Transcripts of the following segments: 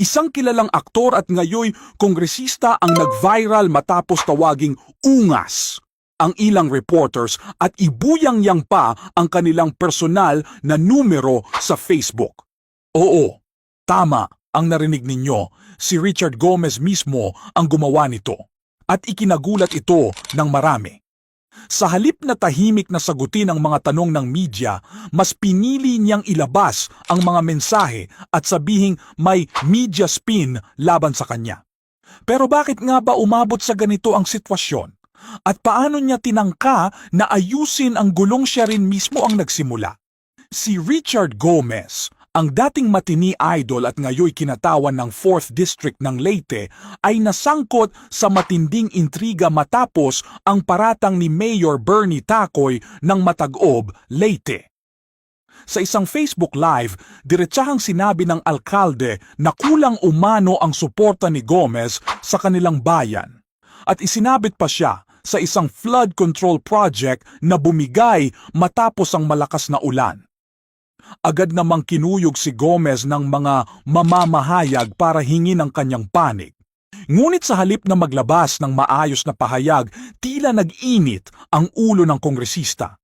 Isang kilalang aktor at ngayoy kongresista ang nag-viral matapos tawaging ungas ang ilang reporters at ibuyang-yang pa ang kanilang personal na numero sa Facebook. Oo, tama ang narinig ninyo. Si Richard Gomez mismo ang gumawa nito. At ikinagulat ito ng marami. Sa halip na tahimik na sagutin ang mga tanong ng media, mas pinili niyang ilabas ang mga mensahe at sabihing may media spin laban sa kanya. Pero bakit nga ba umabot sa ganito ang sitwasyon? At paano niya tinangka na ayusin ang gulong siya rin mismo ang nagsimula? Si Richard Gomez, ang dating matini idol at ngayoy kinatawan ng 4th District ng Leyte, ay nasangkot sa matinding intriga matapos ang paratang ni Mayor Bernie Tacoy ng Matag-Ob, Leyte. Sa isang Facebook Live, diretsahang sinabi ng alkalde na kulang umano ang suporta ni Gomez sa kanilang bayan. At isinabit pa siya sa isang flood control project na bumigay matapos ang malakas na ulan. Agad namang kinuyog si Gomez ng mga mamamahayag para hingin ang kanyang panig. Ngunit sa halip na maglabas ng maayos na pahayag, tila nag-init ang ulo ng kongresista.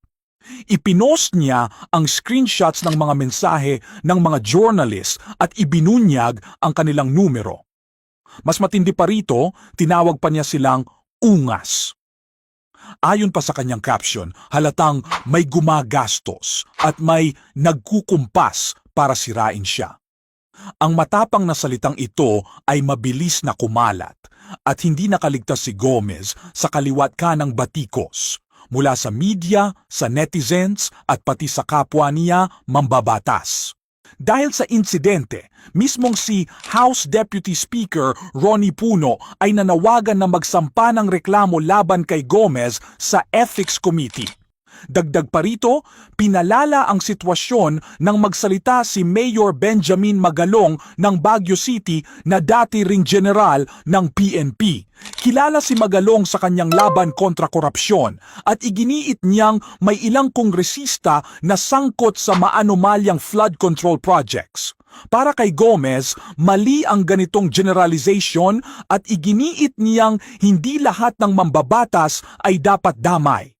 Ipinost niya ang screenshots ng mga mensahe ng mga journalist at ibinunyag ang kanilang numero. Mas matindi pa rito, tinawag pa niya silang ungas. Ayon pa sa kanyang caption, halatang may gumagastos at may nagkukumpas para sirain siya. Ang matapang na salitang ito ay mabilis na kumalat at hindi nakaligtas si Gomez sa kaliwat ka ng batikos mula sa media, sa netizens at pati sa kapwa niya mambabatas. Dahil sa insidente, mismong si House Deputy Speaker Ronnie Puno ay nanawagan na magsampa ng reklamo laban kay Gomez sa Ethics Committee. Dagdag pa rito, pinalala ang sitwasyon nang magsalita si Mayor Benjamin Magalong ng Baguio City na dati ring general ng PNP. Kilala si Magalong sa kanyang laban kontra korupsyon at iginiit niyang may ilang kongresista na sangkot sa maanomalyang flood control projects. Para kay Gomez, mali ang ganitong generalization at iginiit niyang hindi lahat ng mambabatas ay dapat damay.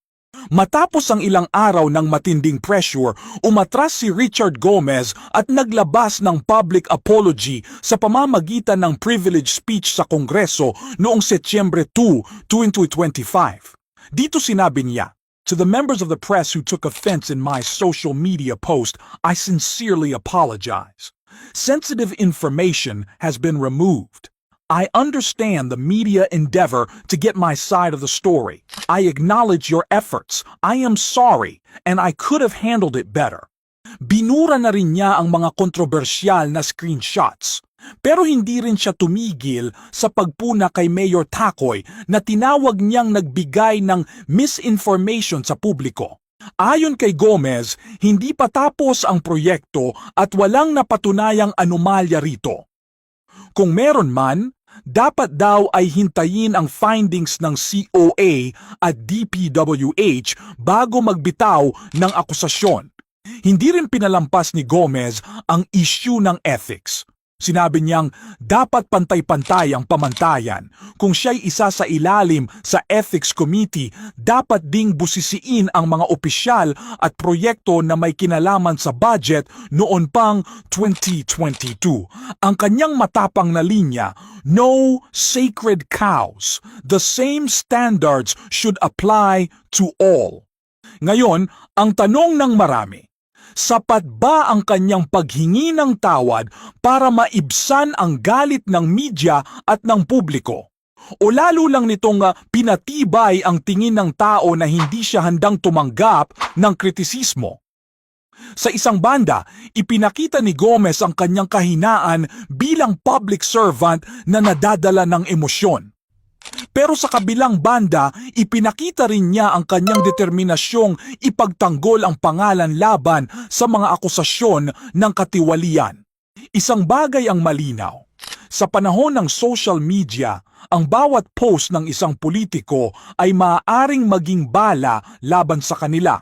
Matapos ang ilang araw ng matinding pressure, umatras si Richard Gomez at naglabas ng public apology sa pamamagitan ng privilege speech sa Kongreso noong Setyembre 2, 2025. Dito sinabi niya, To the members of the press who took offense in my social media post, I sincerely apologize. Sensitive information has been removed. I understand the media endeavor to get my side of the story. I acknowledge your efforts. I am sorry, and I could have handled it better. Binura na rin niya ang mga kontrobersyal na screenshots. Pero hindi rin siya tumigil sa pagpuna kay Mayor Takoy na tinawag niyang nagbigay ng misinformation sa publiko. Ayon kay Gomez, hindi pa tapos ang proyekto at walang napatunayang anomalya rito. Kung meron man, dapat daw ay hintayin ang findings ng COA at DPWH bago magbitaw ng akusasyon. Hindi rin pinalampas ni Gomez ang issue ng ethics. Sinabi niyang dapat pantay-pantay ang pamantayan. Kung siya'y isa sa ilalim sa Ethics Committee, dapat ding busisiin ang mga opisyal at proyekto na may kinalaman sa budget noon pang 2022. Ang kanyang matapang na linya, no sacred cows. The same standards should apply to all. Ngayon, ang tanong ng marami, sapat ba ang kanyang paghingi ng tawad para maibsan ang galit ng media at ng publiko? O lalo lang nitong ah, pinatibay ang tingin ng tao na hindi siya handang tumanggap ng kritisismo? Sa isang banda, ipinakita ni Gomez ang kanyang kahinaan bilang public servant na nadadala ng emosyon. Pero sa kabilang banda, ipinakita rin niya ang kanyang determinasyong ipagtanggol ang pangalan laban sa mga akusasyon ng katiwalian. Isang bagay ang malinaw. Sa panahon ng social media, ang bawat post ng isang politiko ay maaaring maging bala laban sa kanila.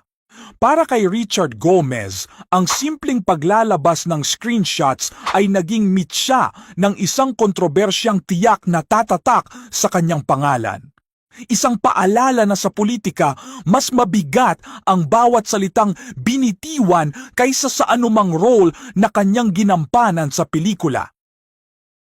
Para kay Richard Gomez, ang simpleng paglalabas ng screenshots ay naging mitya ng isang kontrobersyang tiyak na tatatak sa kanyang pangalan. Isang paalala na sa politika, mas mabigat ang bawat salitang binitiwan kaysa sa anumang role na kanyang ginampanan sa pelikula.